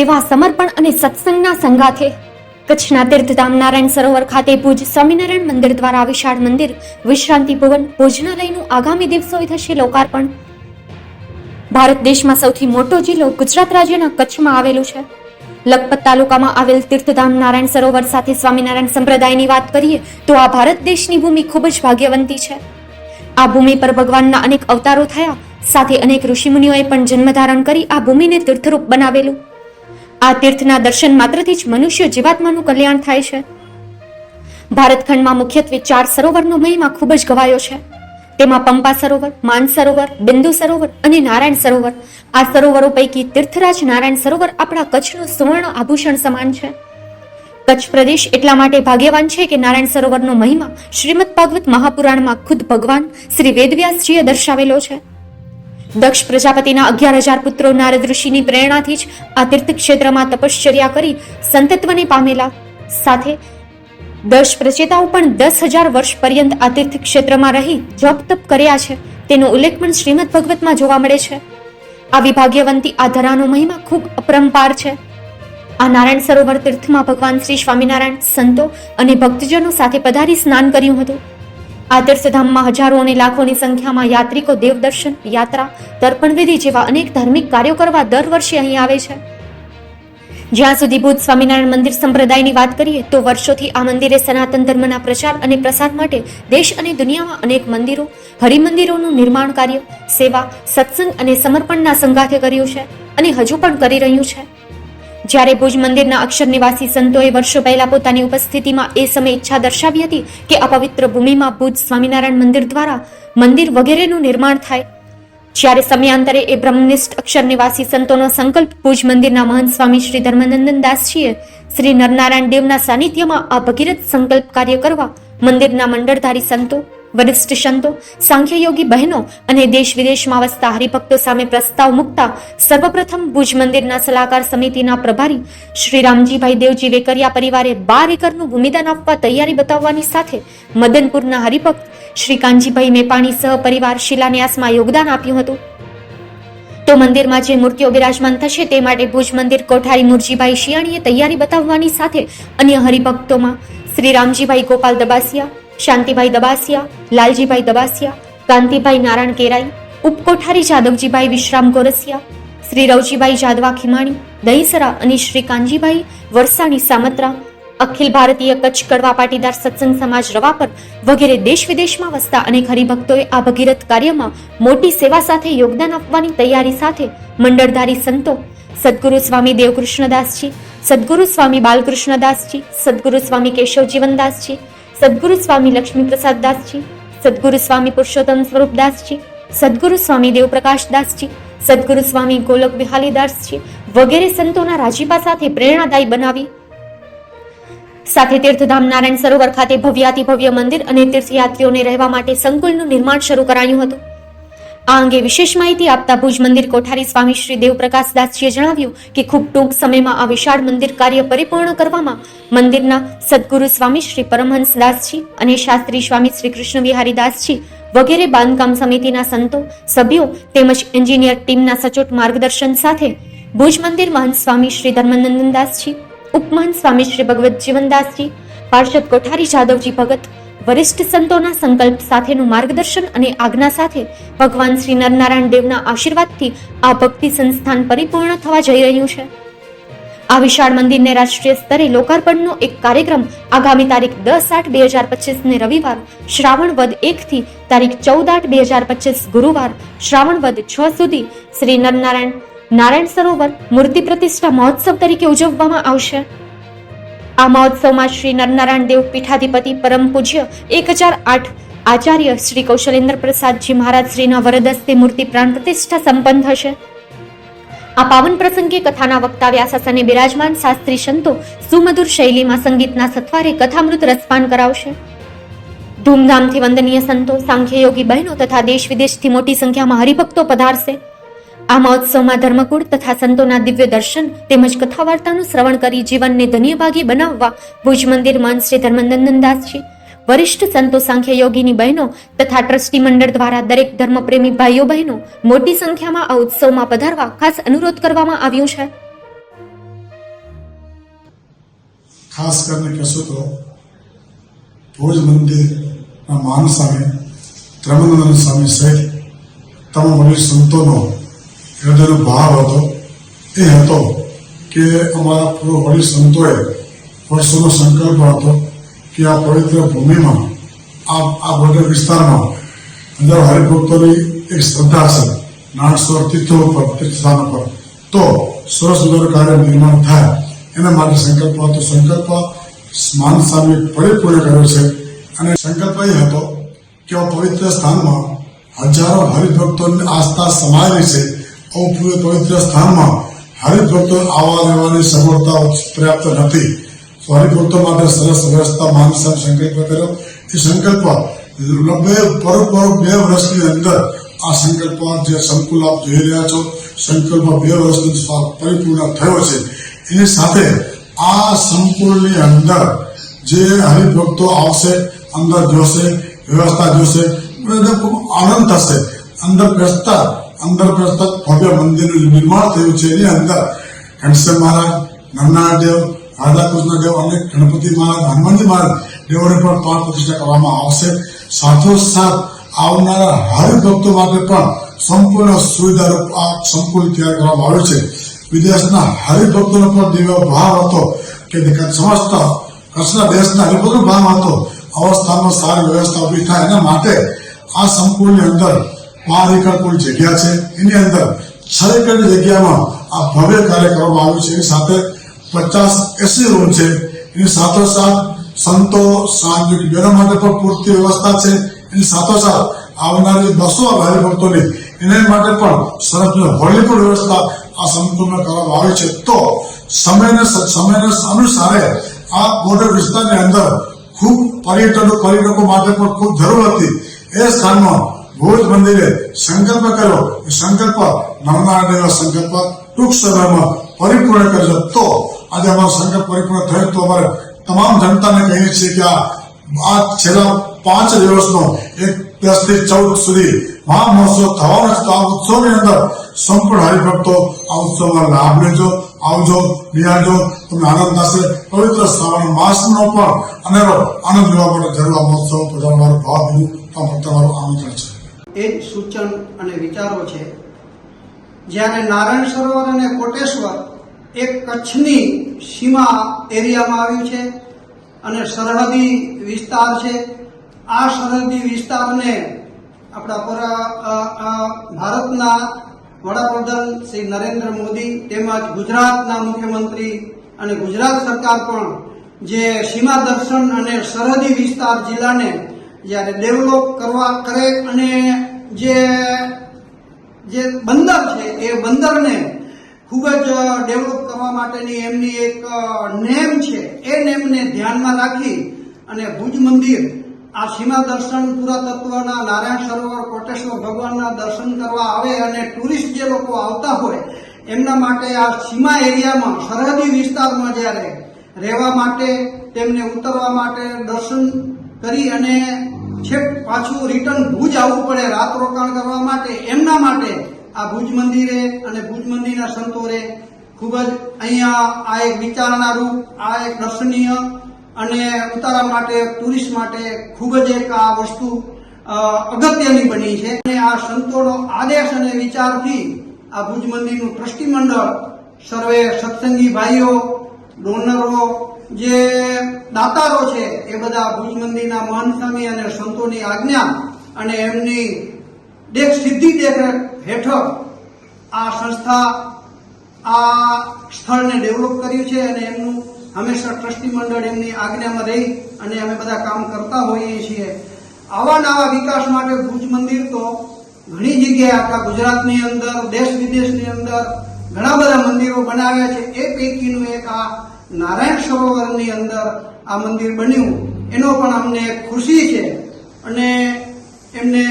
સેવા, સમર્પણ અને સત્સંગના સંગાથે કચ્છના તીર્થધામ નારાયણ સરોવર ખાતે ભુજ સ્વામિનારાયણ મંદિર દ્વારા વિશાળ મંદિર, વિશ્રાંતિ ભવન, ભોજનાલયનું આગામી દિવસોએ થશે લોકાર્પણ. ભારત દેશમાં સૌથી મોટો જિલ્લો ગુજરાત રાજ્યના કચ્છમાં આવેલું છે. લખપત તાલુકામાં આવેલ તીર્થધામ નારાયણ સરોવર સાથે સ્વામિનારાયણ સંપ્રદાયની વાત કરીએ, તો આ ભારત દેશની ભૂમિ ખૂબ જ ભાગ્યવંતી છે. આ ભૂમિ પર ભગવાનના અનેક અવતારો થયા, સાથે અનેક ઋષિમુનિઓએ પણ જન્મ ધારણ કરી આ ભૂમિને તીર્થરૂપ બનાવેલું. આ તીર્થના દર્શન માત્રથી જ મનુષ્ય જીવાત્માનું કલ્યાણ થાય છે. ભારતખંડમાં મુખ્યત્વે ચાર સરોવરનો મહિમા ખૂબ જ ગવાયો છે. તેમાં પંપા સરોવર, માન સરોવર, બિંદુ સરોવર અને નારાયણ સરોવર. આ સરોવરો પૈકી તીર્થરાજ નારાયણ સરોવર આપણા કચ્છનું સુવર્ણ આભૂષણ સમાન છે. કચ્છ પ્રદેશ એટલા માટે ભાગ્યવાન છે કે નારાયણ સરોવરનો મહિમા શ્રીમદ ભાગવત મહાપુરાણમાં ખુદ ભગવાન શ્રી વેદવ્યાસજીએ દર્શાવેલો છે. દક્ષ પ્રજાપતિના અગિયાર હજાર પુત્રો નારદ ઋષિની પ્રેરણાથી જ આ તીર્થક્ષેત્રમાં તપશ્ચર્યા કરી સંતત્વને પામેલા. સાથે દક્ષ પ્રચેતાઓ પણ દસ હજાર વર્ષ પર્યંત આ તીર્થક્ષેત્રમાં રહી જપ તપ કર્યા છે. તેનો ઉલ્લેખ પણ શ્રીમદ ભગવતમાં જોવા મળે છે. આવી ભાગ્યવંતી આ ધરાનો મહિમા ખૂબ અપરંપાર છે. આ નારાયણ સરોવર તીર્થમાં ભગવાન શ્રી સ્વામિનારાયણ સંતો અને ભક્તજનો સાથે પધારી સ્નાન કર્યું હતું. આ તીર્થધામમાં હજારો અને લાખોની સંખ્યામાં યાત્રિકો દેવદર્શન, યાત્રા તર્પણ વિધિ જેવા અનેક ધાર્મિક કાર્યો કરવા દર વર્ષે અહીં આવે છે. જ્યાં સુધી ભૂત સ્વામિનારાયણ મંદિર સંપ્રદાયની વાત કરીએ તો વર્ષોથી આ મંદિરે સનાતન ધર્મના પ્રચાર અને પ્રસાર માટે દેશ અને દુનિયામાં અનેક મંદિરો, હરિમંદિરોનું નિર્માણ કાર્ય, સેવા, સત્સંગ અને સમર્પણના સંગાથે કર્યું છે અને હજુ પણ કરી રહ્યું છે. જ્યારે ભુજ મંદિરના અક્ષર નિવાસી સંતોએ વર્ષો પહેલા પોતાની ઉપસ્થિતિમાં એ સમયે ઈચ્છા દર્શાવી હતી કે અપવિત્ર ભૂમિમાં ભુજ સ્વામિનારાયણ મંદિર દ્વારા મંદિર વગેરેનું નિર્માણ થાય. જ્યારે સમયાંતરે એ બ્રહ્મનિષ્ઠ અક્ષર નિવાસી સંતોનો સંકલ્પ ભુજ મંદિરના મહંત સ્વામી શ્રી ધર્મનંદન દાસજીએ શ્રી નરનારાયણ દેવના સાનિધ્યમાં આ ભગીરથ સંકલ્પ કાર્ય કરવા મંદિરના મંડળધારી સંતો વરિષ્ઠ સંતો, સાંખ્યયોગી બહેનો અને દેશ વિદેશમાં વસતા હરિભક્તો સામે પ્રસ્તાવ મૂકતા સર્વપ્રથમ ભુજ મંદિરના સલાહકાર સમિતિના પ્રભારી શ્રી રામજીભાઈ દેવજી વેકરિયા પરિવારે બાર એકરનું ભૂમિદાન આપવા તૈયારી બતાવવાની સાથે મદનપુરના હરિભક્ત શ્રી કાનજીભાઈ મેપાણી સહ પરિવાર શિલાન્યાસમાં યોગદાન આપ્યું હતું. તો મંદિરમાં જે મૂર્તિઓ બિરાજમાન થશે તે માટે ભુજ મંદિર કોઠારી મુરજીભાઈ શિયાણીએ તૈયારી બતાવવાની સાથે અન્ય હરિભક્તોમાં શ્રી રામજીભાઈ ગોપાલ દબાસિયા શાંતિભાઈ દબાસિયા, લાલજીભાઈ દબાસિયા, કાંતિભાઈ નારાયણ કેરાઈ, ઉપકોઠારી જાદવજીભાઈ વિશ્રામ ગોરસિયા, શ્રી રવજીભાઈ જાદવા ખીમાણી, દહીસરા અને શ્રી કાનજીભાઈ વરસાણી સામત્રા, અખિલ ભારતીય કચ્છ કડવા પાટીદાર સત્સંગ સમાજ રવાપર વગેરે દેશ વિદેશમાં વસતા અનેક હરિભક્તોએ આ ભગીરથ કાર્યમાં મોટી સેવા સાથે યોગદાન આપવાની તૈયારી સાથે મંડળધારી સંતો, સદગુરુ સ્વામી દેવકૃષ્ણદાસજી, સદગુરુ સ્વામી બાલકૃષ્ણદાસજી, સદગુરુ સ્વામી કેશવ જીવનદાસજી સદગુરુ સ્વામી લક્ષ્મી પ્રસાદ દાસજી સદગુરુ સ્વામી પુરુષોત્તમ સ્વરૂપદાસજી સદગુરુ સ્વામી દેવપ્રકાશદાસજી સદગુરુ સ્વામી ગોલક વિહાલીદાસજી વગેરે સંતોના રાજીપા સાથે પ્રેરણાદાયી બનાવી. સાથે તીર્થધામ નારાયણ સરોવર ખાતે ભવ્યાતિ ભવ્ય મંદિર અને તીર્થયાત્રીઓને રહેવા માટે સંકુલનું નિર્માણ શરૂ કરાયું હતું. આ અંગે વિશેષ માહિતી આપતા ભુજ મંદિર કોઠારી સ્વામી શ્રી દેવપ્રકાશદાસજીએ જણાવ્યું કે ખૂબ ટૂંક સમયમાં આ વિશાળ મંદિર કાર્ય પરિપૂર્ણ કરવામાં મંદિરના સદગુરુ સ્વામી શ્રી પરમહંસદાસજી અને શાસ્ત્રી સ્વામી શ્રી કૃષ્ણ વિહારી દાસજી વગેરે બાંધકામ સમિતિના સંતો, સભ્યો તેમજ એન્જિનિયર ટીમના સચોટ માર્ગદર્શન સાથે ભુજ મંદિર મહંત સ્વામી શ્રી ધર્મનંદનદાસજી, ઉપમહંત સ્વામી શ્રી ભગવત જીવનદાસજી, પાર્ષદ કોઠારી જાદવજી ભગત વરિષ્ઠ સંતોના સંકલ્પ સાથેનું માર્ગદર્શન અને આજ્ઞા સાથે ભગવાન શ્રી નરનારાયણ દેવના આશીર્વાદથી આ ભક્તિ સંસ્થાન પરિપૂર્ણ થવા જઈ રહ્યું છે. આ વિશાળ મંદિરને રાષ્ટ્રીય સ્તરે લોકાર્પણનો એક કાર્યક્રમ આગામી તારીખ દસ આઠ બે હજાર પચીસને રવિવાર, શ્રાવણ વદ એકથી તારીખ ચૌદ આઠ બે હજાર પચીસ ગુરુવાર, શ્રાવણ વદ છ સુધી શ્રી નરનારાયણ નારાયણ સરોવર મૂર્તિ પ્રતિષ્ઠા મહોત્સવ તરીકે ઉજવવામાં આવશે. આ મહોત્સવમાં શ્રી નરનારાયણ દેવ પીઠાધિપતિ પરમ પૂજ્ય એક હજાર આઠ આચાર્ય શ્રી કૌશલેન્દ્ર પ્રસાદજી મહારાજ શ્રીના વરદસ્તે મૂર્તિ પ્રાણ પ્રતિષ્ઠા સંપન્ન થશે આ પાવન પ્રસંગે કથાના વક્તા વ્યાસાસને બિરાજમાન શાસ્ત્રી સંતો સુમધુર શૈલીમાં સંગીતના સથવારે કથામૃત રસપાન કરાવશે. ધૂમધામથી વંદનીય સંતો સાંખ્ય યોગી બહેનો તથા દેશ વિદેશથી મોટી સંખ્યામાં હરિભક્તો પધારશે. આ મહોત્સવમાં ધર્મકુળ તથા સંતોના દિવ્ય દર્શન તેમજ કથા વાર્તાનું શ્રવણ કરી જીવનને ધન્યભાગી બનાવવા ભુજ મંદિર મહંત શ્રી ધર્મનંદનદાસજી, વરિષ્ઠ સંતો સાંખ્ય યોગીની બહેનો તથા ટ્રસ્ટી મંડળ દ્વારા દરેક ધર્મપ્રેમી ભાઈઓ બહેનો મોટી સંખ્યામાં આ ઉત્સવમાં પધારવા ખાસ અનુરોધ કરવામાં આવ્યું છે. ખાસ કરીને કહેશું તો ભુજ મંદિરના માન સામે ધર્મનંદન સ્વામી સહિત તમામ વડીલ સંતોનો હૃદયનો ભાવ હતો એ હતો કે અમારા પૂર્વ વડીલ સંતોએ વર્ષોનો સંકલ્પ હતો કે આ પવિત્ર ભૂમિમાં, આ આ બોર્ડર વિસ્તારમાં હજારો હરિભક્તોની એક શ્રદ્ધા છે નાણસોર તીર્થો ઉપર તીર્થસ્થાનો પર. તો સરસ સુંદર કાર્ય નિર્માણ થાય એના માટે સંકલ્પ હતો. સંકલ્પ સ્માન સામે પરિપૂર્ણ કર્યો છે અને સંકલ્પ એ હતો કે આ પવિત્ર સ્થાનમાં હજારો હરિભક્તોની આસ્થા સમાયેલી છે. આવું પૂરે પવિત્ર સ્થાનમાં હરિભક્તો આવવા રહેવાની સગવડતા પર્યાપ્ત નથી. તો હરિભક્તો માટે સરસ વ્યવસ્થા માનસા સંકલ્પ કર્યો. એ સંકલ્પ બે પરોપર બે વર્ષની અંદર આ સંકલ્પ જે સંકુલ આપ જોઈ રહ્યા છો સંકલ્પ બે વર્ષની પરિપૂર્ણ થયો છે, એની સાથે આ સંકુલની અંદર જે હરિભક્તો આવશે, અંદર જોશે, વ્યવસ્થા જોશે એને ખૂબ આનંદ થશે. અંદર બેસતા અંદર બેસતા ભવ્ય મંદિરનું નિર્માણ થયું છે. એની અંદર ઘનશ્યામ મહારાજ, નરનારાયણ દેવ, રાધાકૃષ્ણ દેવ અને ગણપતિ મહારાજ, હનુમાનજી મહારાજ દેવોને પણ પ્રાણ પ્રતિષ્ઠા કરવામાં આવશે. સાથોસાથ આવનારા હરિભક્તો માટે પણ સંપૂર્ણ સુવિધા આ સંકુલ તૈયાર કરવામાં આવ્યું છે. વિદેશના હરિભક્તોનો પણ દિવ્ય ભાવ હતો કે સમસ્ત કચ્છના દેશના હરિભક્તનો ભાવ હતો. અવસ્થામાં સારી વ્યવસ્થા ઊભી થાય એના માટે આ સંકુલની અંદર એકર કોઈ જગ્યા છે? એની અંદર છ એકરની જગ્યામાં આ ભવ્ય કાર્ય કરવામાં આવ્યું છે. એની સાથે પચાસ એસી રૂમ છે. એની સાથોસાથ સંતો, સાંજુક બેરા માટે પણ પૂરતી વ્યવસ્થા છે. એની સાથોસાથ આવનારી બસો ભક્તોની એના માટે પણ સરસ હોળી પણ વ્યવસ્થા આ સંપૂર્ણ કરવામાં આવી છે. તો સમયને સમયને અનુસારે આ બોર્ડર વિસ્તારની અંદર ખૂબ પર્યટનો, પર્યટકો માટે પણ ખૂબ જરૂર હતી. એ સ્થાનમાં ભુજ મંદિરે સંકલ્પ કર્યો. એ સંકલ્પ દેવા સંકલ્પ ટૂંક સમયમાં પરિપૂર્ણ કરજો. તો આજે અમારો સંકલ્પ પરિપૂર્ણ થયો. તો અમારે તમામ જનતાને કહીએ છીએ કે આ છેલ્લા પાંચ દિવસનો એક દસથી ચૌદ સુધી મહા મહોત્સવ થવાનો છે. તો આ ઉત્સવની અંદર સંપૂર્ણ હરિભક્તો આ ઉત્સવમાં લાભ લેજો. આવજો, બિહારજો. તમને આનંદ થશે. પવિત્ર શ્રાવણ માસનો પણ અનેરો આનંદ લેવા માટે જરૂર મહોત્સવ પ્રજાનો મારો ભાવ તમારું આમંત્રણ છે. એ જ સૂચન અને વિચારો છે. જ્યારે નારાયણ સરોવર અને કોટેશ્વર એક કચ્છની સીમા એરિયામાં આવ્યું છે અને સરહદી વિસ્તાર છે, આ સરહદી વિસ્તારને આપણા પર ભારતના વડાપ્રધાન શ્રી નરેન્દ્ર મોદી તેમજ ગુજરાતના મુખ્યમંત્રી અને ગુજરાત સરકાર પણ જે સીમા દર્શન અને સરહદી વિસ્તાર જિલ્લાને જ્યારે ડેવલપ કરવા કરે અને જે જે બંદર છે, એ બંદરને ખૂબ જ ડેવલપ કરવા માટેની એમની એક નેમ છે. એ નેમને ધ્યાનમાં રાખી અને ભુજ મંદિર આ સીમા દર્શન પુરાતત્વના નારાયણ સરોવર કોટેશ્વર ભગવાનના દર્શન કરવા આવે અને ટુરિસ્ટ જે લોકો આવતા હોય, એમના માટે આ સીમા એરિયામાં, સરહદી વિસ્તારમાં જ્યારે રહેવા માટે, તેમને ઉતરવા માટે દર્શન કરી અને છેક પાછું રિટર્ન ભુજ આવવું પડે, રાત રોકાણ કરવા માટે, એમના માટે આ ભુજ મંદિરે અને ભુજ મંદિરના સંતોરે ખૂબ જ અહીંયા આ એક વિચારણારૂપ આ એક દર્શનીય અને ઉતારા માટે ટુરિસ્ટ માટે ખૂબ જ એક આ વસ્તુ અગત્યની બની છે. અને આ સંતોનો આદેશ અને વિચારથી આ ભુજ મંદિરનું ટ્રસ્ટી મંડળ, સર્વે સત્સંગી ભાઈઓ ડોનરો જે દાતારો છે, એ બધા ભુજ મંદિરના મહાન સ્વામી અને સંતોની આજ્ઞા અને એમની દેખ સિદ્ધિ દેખરેખ હેઠળ આ સંસ્થા આ સ્થળને ડેવલપ કર્યું છે અને એમનું હંમેશા ટ્રસ્ટી મંડળ એમની આજ્ઞામાં રહી અને અમે બધા કામ કરતા હોઈએ છીએ. આવા નવા વિકાસ માટે ભુજ મંદિર તો ઘણી જગ્યાએ આપણા ગુજરાતની અંદર, દેશ વિદેશની અંદર ઘણા બધા મંદિરો બનાવ્યા છે. એ પૈકીનું એક આ નારાયણ સરોવરની અંદર આ મંદિર બન્યું. એનો પણ અમને ખુશી છે અને એમને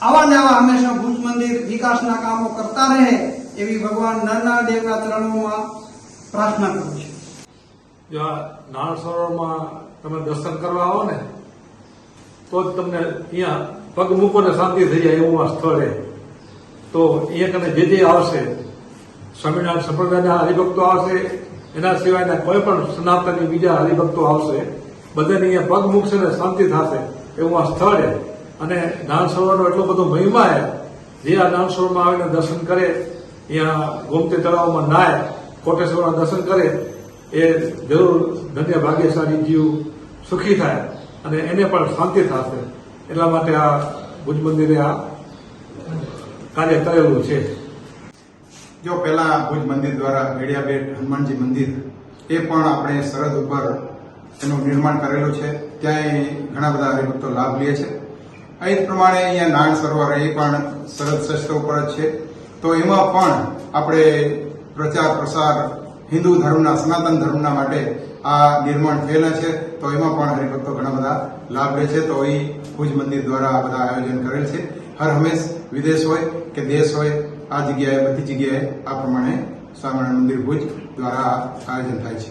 આવા ને આવા હંમેશા ભુજ મંદિર વિકાસના કામો કરતા રહે એવી ભગવાન નાના દેવના ચરણોમાં પ્રાર્થના કરું છું. જો નાણ સરોવરમાં તમે દર્શન કરવા આવો ને, તો જ તમને અહીંયા પગ મૂકો ને શાંતિ થઈ જાય એવું આ સ્થળ તો અહીંયા કને જે જે આવશે, સ્વામિનારાયણ સંપ્રદાયના હરિભક્તો આવશે એના સિવાયના કોઈ પણ સનાતની બીજા હરિભક્તો આવશે, બધાને અહીંયા પગ મૂકશે ને શાંતિ થશે એવું આ સ્થળ અને દાન સરોવરનો એટલો બધો મહિમા છે, જે આ દાન સરોવરમાં આવીને દર્શન કરે, અહીંયા ગોમતી તળાવમાં નાય કોટેશ્વરના દર્શન કરે, એ જરૂર ધન્ય ભાગ્યશાળી જીવ સુખી થાય અને એને પણ શાંતિ થશે. એટલા માટે આ ભુજ મંદિરે આ કાર્ય કરેલું છે. જો પહેલાં ભુજ મંદિર દ્વારા મેડિયાબેટ હનુમાનજી મંદિર, એ પણ આપણે સરહદ ઉપર એનું નિર્માણ કરેલું છે. ત્યાં ઘણા બધા હરિભક્તો લાભ લે છે. એ જ પ્રમાણે અહીંયા નાણ સરોવર એ પણ સરહદ શસ્ત્ર ઉપર જ છે. તો એમાં પણ આપણે પ્રચાર, પ્રસાર હિન્દુ ધર્મના, સનાતન ધર્મના માટે આ નિર્માણ થયેલા છે. તો એમાં પણ હરિભક્તો ઘણા બધા લાભ લે છે. તો એ ભુજ મંદિર દ્વારા આ બધા આયોજન કરેલ છે. હર હંમેશ વિદેશ હોય કે દેશ હોય આ જગ્યાએ, બધી જગ્યાએ આ પ્રમાણે સ્વામિનારાયણ મંદિર ભુજ દ્વારા આયોજન થાય છે.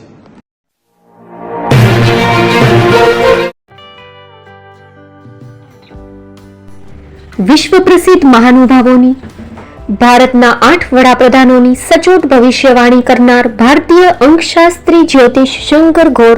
વિશ્વ પ્રસિદ્ધ મહાનુભાવોની, ભારતના આઠ વડાપ્રધાનોની સચોટ ભવિષ્યવાણી કરનાર ભારતીય અંકશાસ્ત્રી જ્યોતિષ શંકર ગોર